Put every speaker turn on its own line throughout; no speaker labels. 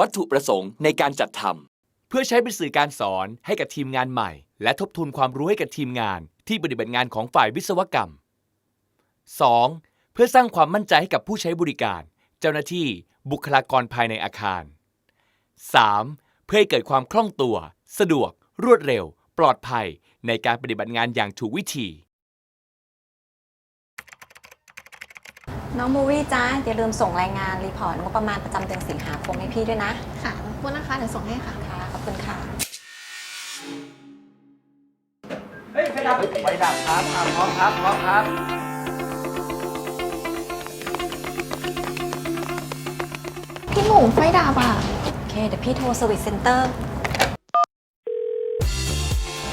วัตถุประสงค์ในการจัดทำเพื่อใช้เป็นสื่อการสอนให้กับทีมงานใหม่ และทบทวนความรู้ให้กับทีมงานที่ปฏิบัติงานของฝ่ายวิศวกรรม 2. เพื่อสร้างความมั่นใจให้กับผู้ใช้บริการ เจ้าหน้าที่บุคลากรภายในอาคาร 3. เพื่อให้เกิดความคล่องตัว สะดวก รวดเร็ว ปลอดภัย ในการปฏิบัติงานอย่างถูกวิธี
น้องบูวี่จ้าอย่าลืมส่งรายงานรีพอร์ตงบประมาณประจำเดือนสิงหาคมให้พี่ด้วยนะ
ค่ะรบกวนนะคะเดี๋ยวส่งให้ค่ะ
ค่ะ ขอบคุณค่ะ
เฮ้ยไฟดับไฟดับครับอะพร้อมครับพร้อมครับ
พี่หมูไฟดับอะ
โอเค เดี๋ยวพี่โทรสวิตเซ็นเตอร์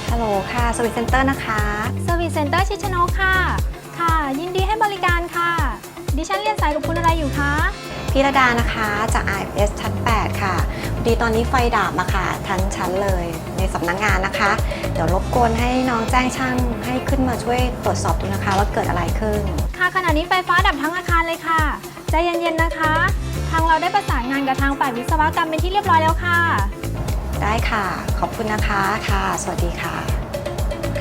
ฮัลโหลค่ะสวิตเซ็นเตอร์นะคะ
สวีทเซ็นเตอร์ชิชโนค่ะ ค่ะ ยินดีให้บริการค่ะ ดิฉันเรียนสายกับคุณอะไรอยู่คะ
พี่ระดานะคะจาก IFS ชั้น 8 ค่ะพอดีตอนนี้ไฟดับมาค่ะทั้งชั้นเลยในสำนักงงานนะคะ เดี๋ยวรบกวนให้น้องแจ้งช่างให้ขึ้นมาช่วยตรวจสอบดูนะคะว่าเกิดอะไรขึ้น
ค่ะขณะนี้ไฟฟ้าดับทั้งอาคารเลยค่ะใจเย็นๆนะคะ ทางเราได้ประสานงานกับทางฝ่ายวิศวกรรมเป็นที่เรียบร้อยแล้วค่ะ
ได้ค่ะ ขอบคุณนะคะค่ะ สวัสดีค่ะ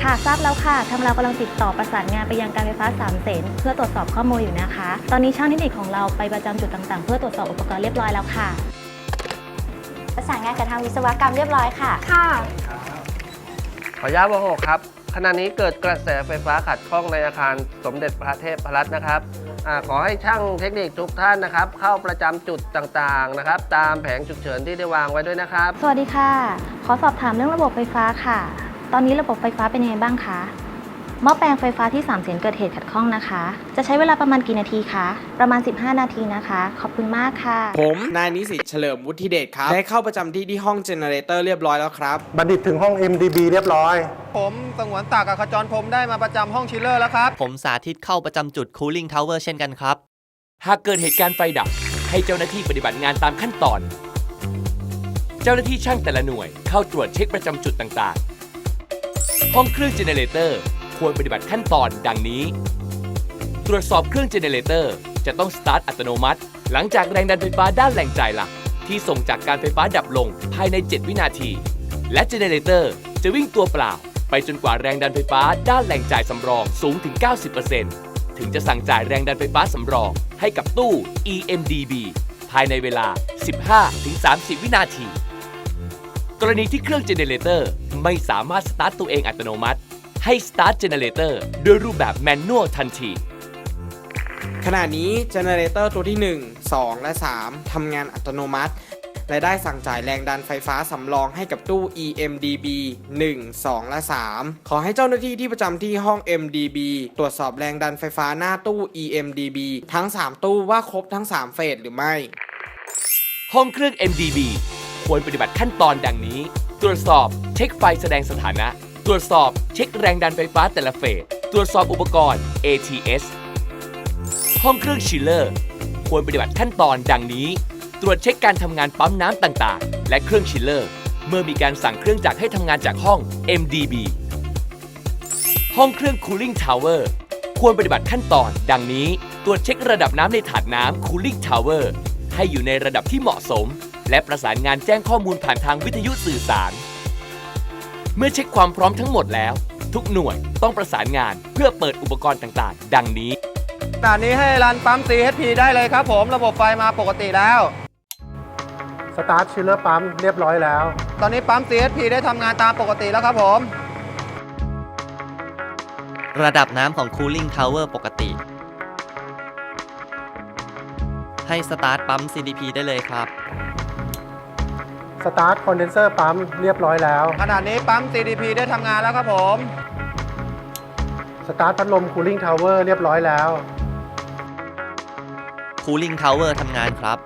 ค่ะทราบแล้วค่ะทางเรากำลังติดต่อประสานงานไปยังการไฟฟ้าสามเสนเพื่อตรวจสอบข้อมูลอยู่นะคะ ตอนนี้ช่างเทคนิคของเราไปประจำจุดต่างๆ เพื่อตรวจสอบอุปกรณ์เรียบร้อยแล้วค่ะ ประสานงานกับทางวิศวกรรมเรียบร้อยค่ะ
ค่ะ
ขออนุญาตวหกครับขณะนี้เกิดกระแสไฟฟ้าขัดข้องในอาคารสมเด็จพระเทพรัตน์นะครับอาขอให้ช่างเทคนิคทุกท่านนะครับ เข้าประจำจุดต่างๆนะครับ ตามแผงฉุกเฉินที่ได้วางไว้ด้วยนะครับ
สวัสดีค่ะ ขอสอบถามเรื่องระบบไฟฟ้าค่ะ ตอนนี้ระบบไฟฟ้าเป็นยังไงบ้างคะหม้อแปลงไฟฟ้าที่3เสียนเกิดเหตุขัดข้องนะคะ จะใช้เวลาประมาณกี่นาทีคะ ประมาณ 15 นาทีนะคะ ขอบคุณมากค่ะ
ผม นายนิสิตเฉลิมวุฒิเดชครับ ได้เข้าประจำที่ที่ห้องเจเนเรเตอร์เรียบร้อยแล้วครับ
บัณฑิตถึงห้อง MDB เรียบร้อย
ผมสงวนตากกับขจรพรมได้มาประจำห้องชิลเลอร์แล้วครับ
ผมสาธิตเข้าประจำจุด Cooling Tower เช่นกันครับ
หากเกิดเหตุการณ์ไฟดับ ให้เจ้าหน้าที่ปฏิบัติงานตามขั้นตอน เจ้าหน้าที่ช่างแต่ละหน่วย เข้าตรวจเช็คประจำจุดต่างๆ ห้องเครื่องเจเนเรเตอร์ควรปฏิบัติขั้นตอนดังนี้ ตรวจสอบเครื่องเจเนเรเตอร์จะต้องสตาร์ทอัตโนมัติ หลังจากแรงดันไฟฟ้าด้านแหล่งจ่ายหลัก ที่ส่งจากการไฟฟ้าดับลงภายใน 7 วินาที และเจเนเรเตอร์จะวิ่งตัวเปล่า ไปจนกว่าแรงดันไฟฟ้าด้านแหล่งจ่ายสำรองสูงถึง 90%ถึงจะสั่งจ่ายแรงดันไฟฟ้าสำรองให้กับตู้ EMDB ภายในเวลา 15-30 วินาที กรณีที่เครื่องเจเนเรเตอร์ไม่สามารถสตาร์ทตัวเองอัตโนมัติ ให้สตาร์ทเจเนเรเตอร์ด้วยรูปแบบแมนนวลทันที
ขณะนี้เจเนเรเตอร์ตัวที่ 1 2 และ 3 ทำงานอัตโนมัติ และได้สั่งจ่ายแรงดันไฟฟ้าสำรองให้กับตู้ EMDB 1 2 และ 3 ขอให้เจ้าหน้าที่ที่ประจำที่ห้อง MDB ตรวจสอบแรงดันไฟฟ้าหน้าตู้ EMDB ทั้ง 3 ตู้ว่าครบทั้ง 3 เฟสหรือไม่
ห้องเครื่อง MDB ควรปฏิบัติขั้นตอนดังนี้ ตรวจสอบเช็คไฟแสดงสถานะ ตรวจสอบเช็คแรงดันไฟฟ้าแต่ละเฟส ตรวจสอบอุปกรณ์ ATS ห้องเครื่องชิลเลอร์ ควรปฏิบัติขั้นตอนดังนี้ ตรวจเช็คการทำงานปั๊มน้ำต่างๆ และเครื่องชิลเลอร์ เมื่อมีการสั่งเครื่องจักรให้ทำงานจากห้อง MDB ห้องเครื่อง Cooling Tower ควรปฏิบัติขั้นตอน ดังนี้ ตรวจเช็คระดับน้ำในถาดน้ำ Cooling Tower ให้อยู่ในระดับที่เหมาะสม และประสานงานแจ้งข้อมูลผ่านทางวิทยุสื่อสาร เมื่อเช็คความพร้อมทั้งหมดแล้ว ทุกหน่วยต้องประสานงานเพื่อเปิดอุปกรณ์ต่างๆ ดังนี้
ตอนนี้ให้รันปั๊ม CHP ได้เลยครับผมระบบไฟมาปกติแล้ว
สตาร์ทชิลเลอร์ปั๊มเรียบร้อยแล้ว
ตอนนี้ปั๊ม CHP ได้ทำงานตามปกติแล้วครับผม
ระดับน้ำของ Cooling Tower ปกติ ให้สตาร์ทปั๊ม CDP ได้เลยครับ
สตาร์ทคอนเดนเซอร์ปั๊มเรียบร้อยแล้ว
ขณะนี้ปั๊ม CDP ได้ทำงานแล้วครับผม
สตาร์ทพัดลมคูลิ่งทาวเวอร์เรียบร้อยแล้ว
Cooling Tower ทำงานครับ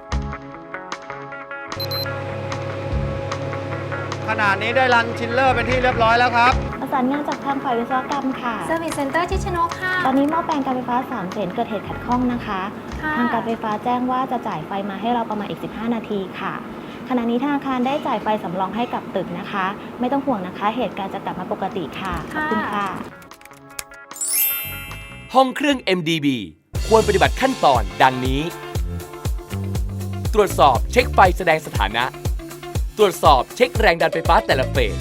ขณะนี้ได้รันชิลเลอร์เป็นที่เรียบร้อยแล้วครับ
ประสานงานจากทางฝ่ายวิศวกรรมค่ะ
สวีทเซ็นเตอร์ชิชโนค่ะ
ตอนนี้หม้อแปลงการไฟฟ้าสามเสนเกิดเหตุขัดข้องนะคะ
ค่ะ
ทางการไฟฟ้าแจ้งว่าจะจ่ายไฟมาให้เราประมาณอีก 15 นาทีค่ะ ขณะนี้ทางอาคารได้จ่ายไฟสำรองให้กับตึกนะคะ ไม่ต้องห่วงนะคะ เหตุการณ์จะกลับมาปกติค่ะขอบคุณค่ะ
ห้องเครื่อง MDB ควรปฏิบัติขั้นตอนดังนี้ ตรวจสอบเช็คไฟแสดงสถานะ ตรวจสอบเช็คแรงดันไฟฟ้าแต่ละเฟส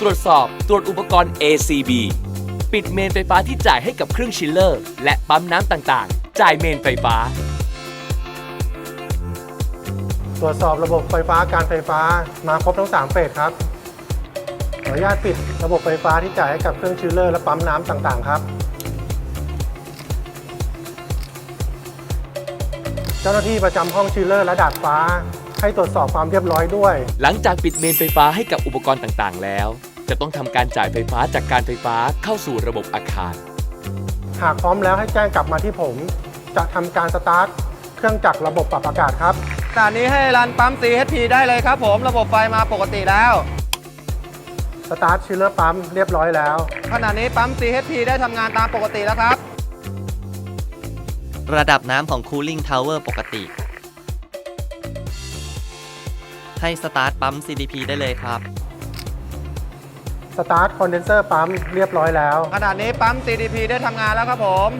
ตรวจสอบตรวจอุปกรณ์ ACB ปิดเมนไฟฟ้าที่จ่ายให้กับเครื่องชิลเลอร์ และปั๊มน้ำต่างๆ จ่ายเมนไฟฟ้า
ตรวจสอบระบบไฟฟ้าการไฟฟ้ามาครบทั้ง 3 เฟสครับ ขออนุญาตปิดระบบไฟฟ้าที่จ่ายให้กับเครื่องชิลเลอร์และปั๊มน้ำต่างๆ ครับ เจ้าหน้าที่ประจำห้องชิลเลอร์และดาดฟ้า ให้ตรวจสอบความเรียบร้อยด้วย
หลังจากปิดเมนไฟฟ้าให้กับอุปกรณ์ต่างๆ แล้ว จะต้องทำการจ่ายไฟฟ้าจากการไฟฟ้าเข้าสู่ระบบอาคาร
หากพร้อมแล้วให้แจ้งกลับมาที่ผม จะทำการสตาร์ทเครื่องจักรระบบปรับอากาศครับ
ขณะนี้ให้รันปั๊ม CHP ได้เลยครับผมระบบไฟมาปกติแล้ว
สตาร์ทชิลเลอร์ปั๊มเรียบร้อยแล้ว
ขณะนี้ปั๊ม CHP ได้ทำงานตามปกติแล้วครับ
ระดับน้ำของ Cooling Tower ปกติ ให้สตาร์ทปั๊ม CDP ได้เลยครับ
สตาร์ทคอนเดนเซอร์ปั๊มเรียบร้อยแล้ว
ขณะนี้ปั๊ม CDP ได้ทำงานแล้วครับผม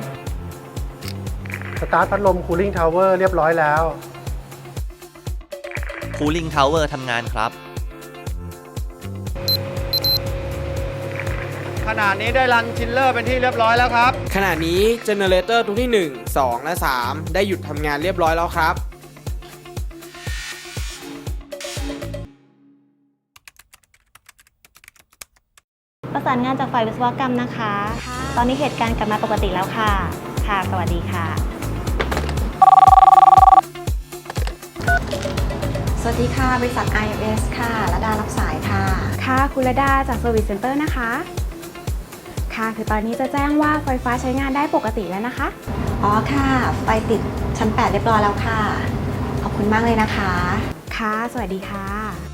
สตาร์ทพัดลมคูลิ่งทาวเวอร์เรียบร้อยแล้ว
Cooling Tower ทำงานครับ
ขณะนี้ได้รันชิลเลอร์เป็นที่เรียบร้อยแล้วครับ
ขณะนี้เจเนเรเตอร์ตัวที่ 1 2 และ 3 ได้หยุดทำงานเรียบร้อยแล้วครับ
ประสานงานจากฝ่ายวิศวกรรมนะคะ ตอนนี้เหตุการณ์กลับมาปกติแล้วค่ะ ค่ะ สวัสดีค่ะ
วัสดีค่ะ บริษัท IFS ค่ะระดารับสายค่ะ
ค่ะคุณระดาจาก Service Center นะคะ ค่ะคือตอนนี้จะแจ้งว่าไฟฟ้าใช้งานได้ปกติแล้วนะคะ
อ๋อค่ะ ไฟติดชั้น 8 เรียบร้อยแล้วค่ะ ขอบคุณมากเลยนะคะ
ค่ะ สวัสดีค่ะ